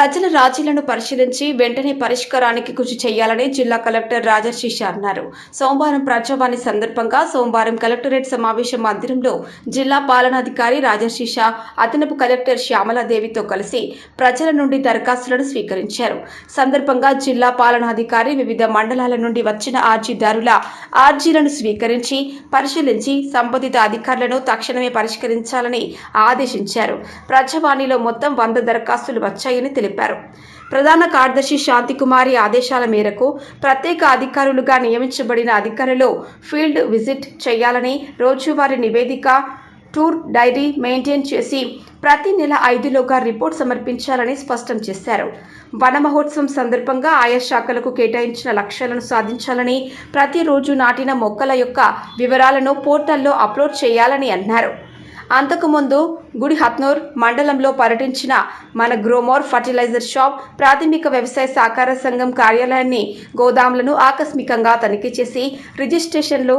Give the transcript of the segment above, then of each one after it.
ప్రజల రాజీలను పరిశీలించి వెంటనే పరిష్కారానికి కృషి చేయాలని జిల్లా కలెక్టర్ రాజర్షిష అన్నారు. సోమవారం ప్రజావాణి సందర్భంగా సోమవారం కలెక్టరేట్ సమావేశ మందిరంలో జిల్లా పాలనాధికారి రాజర్షిష అదనపు కలెక్టర్ శ్యామలాదేవితో కలిసి ప్రజల నుండి దరఖాస్తులను స్వీకరించారు. సందర్భంగా జిల్లా పాలనాధికారి వివిధ మండలాల నుండి వచ్చిన ఆర్జీదారుల ఆర్జీలను స్వీకరించి పరిశీలించి సంబంధిత అధికారులను తక్షణమే పరిష్కరించాలని ఆదేశించారు. ప్రజావాణిలో మొత్తం వంద దరఖాస్తులు వచ్చాయని తెలిపారు. ప్రధాన కార్యదర్శి శాంతికుమారి ఆదేశాల మేరకు ప్రత్యేక అధికారులుగా నియమించబడిన అధికారులు ఫీల్డ్ విజిట్ చేయాలని రోజువారీ నివేదిక టూర్ డైరీ మెయింటైన్ చేసి ప్రతి నెల ఐదులోగా రిపోర్ట్ సమర్పించాలని స్పష్టం చేశారు. వన మహోత్సవం సందర్భంగా ఆయా శాఖలకు కేటాయించిన లక్ష్యాలను సాధించాలని ప్రతిరోజు నాటిన మొక్కల యొక్క వివరాలను పోర్టల్లో అప్లోడ్ చేయాలని అన్నారు. అంతకుముందు గుడి హత్నూర్ మండలంలో పర్యటించిన మన గ్రోమోర్ ఫర్టిలైజర్ షాప్ ప్రాథమిక వ్యవసాయ సహకార సంఘం కార్యాలయాన్ని గోదాములను ఆకస్మికంగా తనిఖీ చేసి రిజిస్ట్రేషన్లు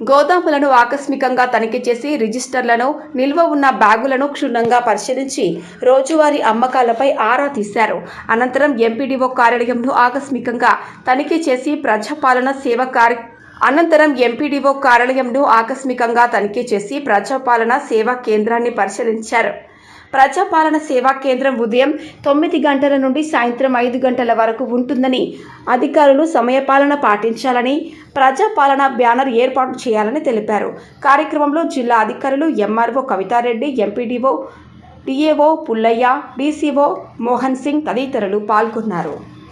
గోదాములను ఆకస్మికంగా తనిఖీ చేసి రిజిస్టర్లను నిల్వ ఉన్న బ్యాగులను క్షుణ్ణంగా పరిశీలించి రోజువారీ అమ్మకాలపై ఆరా తీశారు. అనంతరం ఎంపీడీఓ కార్యాలయంను ఆకస్మికంగా తనిఖీ చేసి ప్రజాపాలన సేవ కార్య అనంతరం ఎంపీడీఓ కార్యాలయంను ఆకస్మికంగా తనిఖీ చేసి ప్రజాపాలన సేవా కేంద్రాన్ని పరిశీలించారు. ప్రజాపాలన సేవా కేంద్రం ఉదయం తొమ్మిది గంటల నుండి సాయంత్రం ఐదు గంటల వరకు ఉంటుందని అధికారులు సమయపాలన పాటించాలని ప్రజాపాలన బ్యానర్ ఏర్పాటు చేయాలని తెలిపారు. కార్యక్రమంలో జిల్లా అధికారులు MRO Kavitha Reddy MPDO DAO Pullaiah DCO Mohan Singh తదితరులు పాల్గొన్నారు.